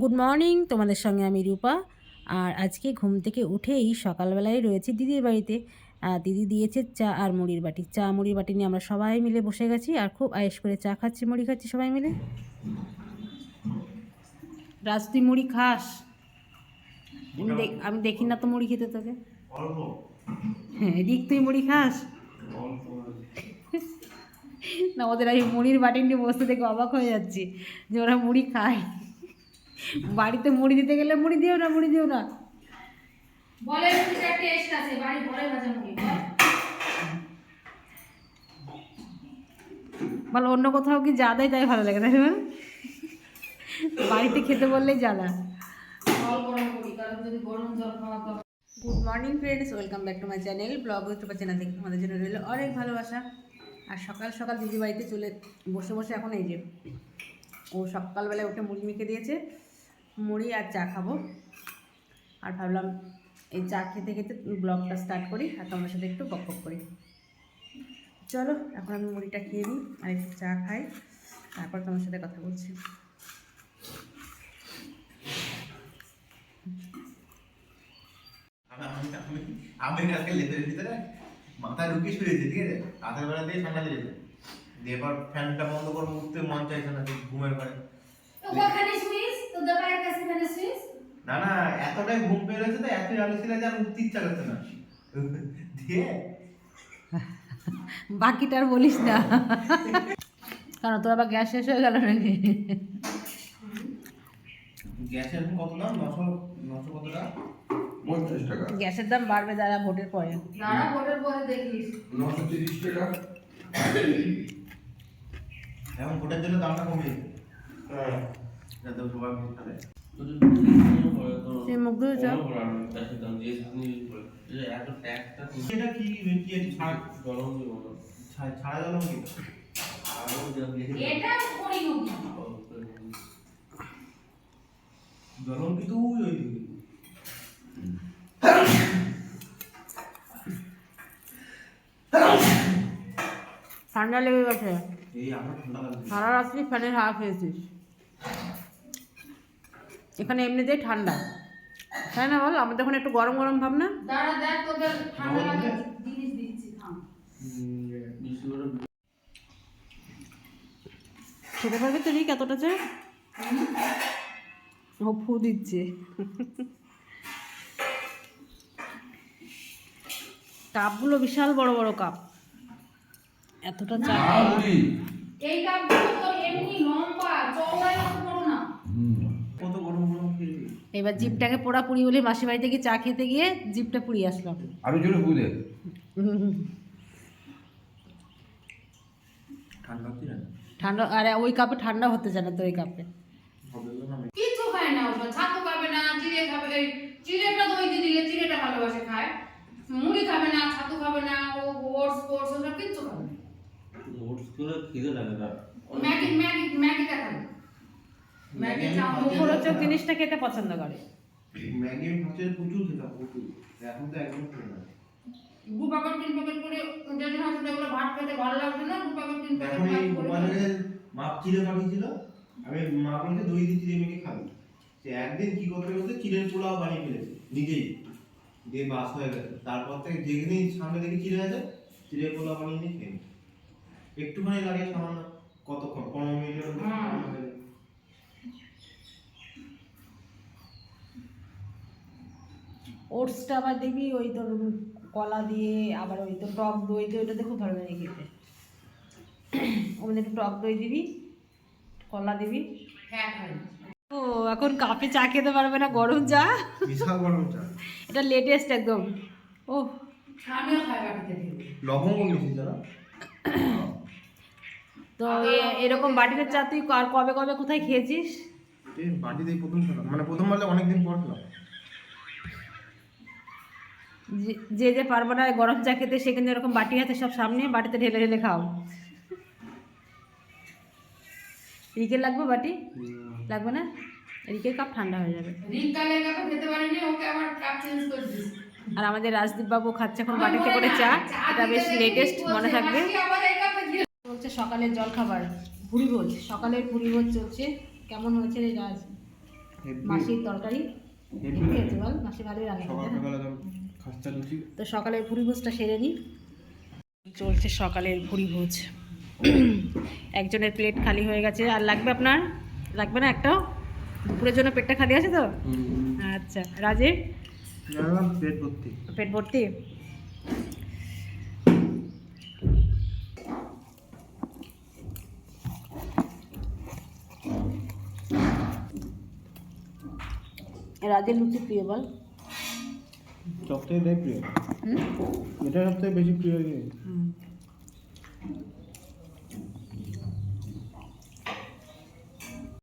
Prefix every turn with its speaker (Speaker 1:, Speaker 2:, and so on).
Speaker 1: Good morning তোমাদের সঙ্গে আমি রূপা। আর আজকে ঘুম থেকে উঠেই সকালবেলায় রয়েছি দিদির বাড়িতে। আর দিদি দিয়েছে চা আর মুড়ির বাটি। চা মুড়ির বাটি নিয়ে আমরা সবাই মিলে বসে গেছি আর খুব আয়েস করে চা খাচ্ছি মুড়ি খাচ্ছি সবাই মিলে। রাজ তুই মুড়ি খাস? আমি দেখ- আমি না তো মুড়ি খেতে তোকে। হ্যাঁ রিক তুই মুড়ি খাস? না ওদের এই মুড়ির বাটি নিয়ে বসতে দেখে অবাক হয়ে যাচ্ছি যে ওরা মুড়ি খায়। বাড়িতে মুড়ি দিতে গেলে মুড়ি দিও না মুড়ি দিও না।
Speaker 2: মুড়িটা টেস্ট আছে বাড়ি ভাজা মুড়ি বল।
Speaker 1: অন্য কোথাও কি যা দেয় তাই ভালো লাগে তাই না? বাড়িতে খেতে বললেই জ্বালা
Speaker 2: গরম করি কারণ যদি গরম জল
Speaker 1: good morning friends welcome back to my channel blog YouTube channel থেকে তোমাদের জন্য রইল অনেক ভালোবাসা। আর সকাল সকাল দিদি বাড়িতে চলে বসে বসে এখন এই যে ও সকালবেলায় উঠে মুড়ি মেখে দিয়েছে। মুড়ি আর চা খাব। আর ভাবলাম এই চা খেতে খেতে ব্লগটা স্টার্ট করি আর তোমার সাথে একটু বক করি। চলো এখন আমি মুড়িটা খেয়ে নিই আর একটু চা খাই। তারপর তোমার সাথে কথা বলছি।
Speaker 3: আমি আমি আমি আমি কালকে লেপের ভিতরে মাথায় ঢুকিয়ে শুয়েছি ঠিক আছে? রাতের বেলা দিয়ে ঠান্ডা লেগেছে দিয়ে এবার ফ্যানটা বন্ধ করে উঠতে মন চাইছে না ঘুমের ঘরে।
Speaker 2: তো ওখানে শুইস তো দবাইয়ের কাছে শুইস
Speaker 3: না না এতটাই ঘুম পেয়েছে তো এতই আলো ছিল যে আর উঠতে ইচ্ছা করছে না। দিয়ে?
Speaker 1: বাকিটা আর বলিস না। কারণ তোর আবার গ্যাস শেষ হয়ে গেল নাকি?
Speaker 3: গ্যাসের কত দাম? নশো নশো কত টাকা?
Speaker 4: পঞ্চাশ টাকা।
Speaker 1: গ্যাসের দাম বাড়বে যারা ভোটের পরে।
Speaker 2: ভোটের পরে দেখিস।
Speaker 4: নশো তিরিশ টাকা।
Speaker 3: এখন ভোটের জন্য দামটা কমিয়েছে যাতে এটা কি ছাড় ছাড়া কি জলম কিন্তু ওই ওই
Speaker 1: ঠান্ডা লেগে গেছে।
Speaker 3: এই আমার ঠান্ডা লাগছে।
Speaker 1: সারা রাত্রি ফ্যানের হাওয়া খেয়েছিস। এখানে এমনিতেই ঠান্ডা। তাই না বল? আমাদের ওখানে একটু গরম গরম ভাব না? খেতে পারবে তো ঠিক এতটা চা ও ফু দিচ্ছে। কাপগুলো বিশাল বড় বড় কাপ। এতটা চা
Speaker 2: এই কাপগুলো তো এমনি লম্বা অত বড় না
Speaker 3: কত গরম গরম খেয়েছি
Speaker 1: এবার জিপটাকে পোড়া পুড়ি বলে মাসি বাড়িতে গিয়ে চা খেতে গিয়ে জিপটা পুড়িয়ে আসলাম
Speaker 4: আরও জোরে বুঝে
Speaker 3: ঠান্ডা হচ্ছে না
Speaker 1: ঠান্ডা আরে ওই কাপে ঠান্ডা হতে চায় না তো ওই কাপে।
Speaker 2: কিচ্ছু খায় না ওটা ছাতু খাবে না চিড়ে খাবে এই চিড়েটা দই দিয়ে দিলে চিড়েটা ভালোবাসে খায়। মুড়ি খাবে না ছাতু খাবে না ও ওটস ফোটস ওসব কিচ্ছু খাবে না।
Speaker 5: ওটস করে খিদে লাগে না।
Speaker 2: ম্যাগি ম্যাগি ম্যাগিটা খাবে।
Speaker 1: মুখরোচক জিনিসটা খেতে পছন্দ করে।
Speaker 3: ম্যাগি আমি প্রচুর খেতাম প্রচুর। এখন তো একদম খেয়ে না।
Speaker 2: দু প্যাকেট তিন প্যাকেট করে যেদিন হয়তো দেখল ভাত খেতে ভালো লাগছে না দু প্যাকেট তিন প্যাকেট
Speaker 3: এখন এই মাপ চিড়ে পাঠিয়েছিল। আমি মা বলতে দই দিয়ে চিড়ে মেখে খাবি। সে একদিন কি করতে করতে চিড়ের পোলাও বানিয়ে ফেলেছে নিজেই। দিয়ে বাস হয়ে গেছে। তারপর থেকে যেদিনই সামনে দেখি চিড়ে আছে চিড়ের পোলাও বানিয়ে নিয়ে খেয়ে একটুখানি লাগে সামান্য কতক্ষণ?
Speaker 1: ওটসটা আবার দেখবি ওই তোর কলা দিয়ে আবার ওই তো টক দই দিয়ে ওইটাতে খুব ভালো লাগে খেতে। মধ্যে একটু টক দই দিবি কলা দিবি।
Speaker 2: ফ্যাট হয়।
Speaker 1: ও এখন কাপে চা খেতে পারবে না গরম চা?
Speaker 3: বিশাল গরম চা।
Speaker 1: এটা লেটেস্ট একদম। ও।
Speaker 2: বাটিতে
Speaker 3: লবঙ্গ
Speaker 1: তো এ- এরকম বাটিতে চা তুই আর কবে কবে কোথায় খেয়েছিস?
Speaker 3: এই বাটিতেই প্রথম মানে প্রথম বলতে অনেকদিন পর খেলাম।
Speaker 1: যে- যে যে পারবে না গরম চা খেতে সে কিন্তু এরকম বাটি হাতে সব সামনে বাটিতে ঢেলে ঢেলে খাও। রিকের লাগবে বাটি? লাগবে না? রিকের কাপ ঠান্ডা হয়ে যাবে। আর আমাদের রাজদীপ বাবু খাচ্ছে এখন বাটিতে করে চা এটা বেশ লেটেস্ট মনে থাকবে। হচ্ছে সকালের জল খাবার ভুড়ি ভোজ সকালের ভুড়ি ভোজ চলছে। কেমন হয়েছে রে রাজ? মাসির তরকারি?
Speaker 3: লুচি।
Speaker 1: তো সকালের ভুড়ি ভোজটা সেরে নিই চলছে সকালের ভুড়ি ভোজ। একজনের প্লেট খালি হয়ে গেছে। আর লাগবে আপনার? লাগবে না একটা দুপুরের জন্য পেটটা খালি আছে তো? আচ্ছা রাজে
Speaker 3: পেট ভর্তি।
Speaker 1: পেট ভর্তি? রাজের লুচি প্রিয় বল
Speaker 3: সবথেকে প্রিয়
Speaker 1: হুম
Speaker 3: এটা সবথেকে বেশি প্রিয়
Speaker 1: হুম।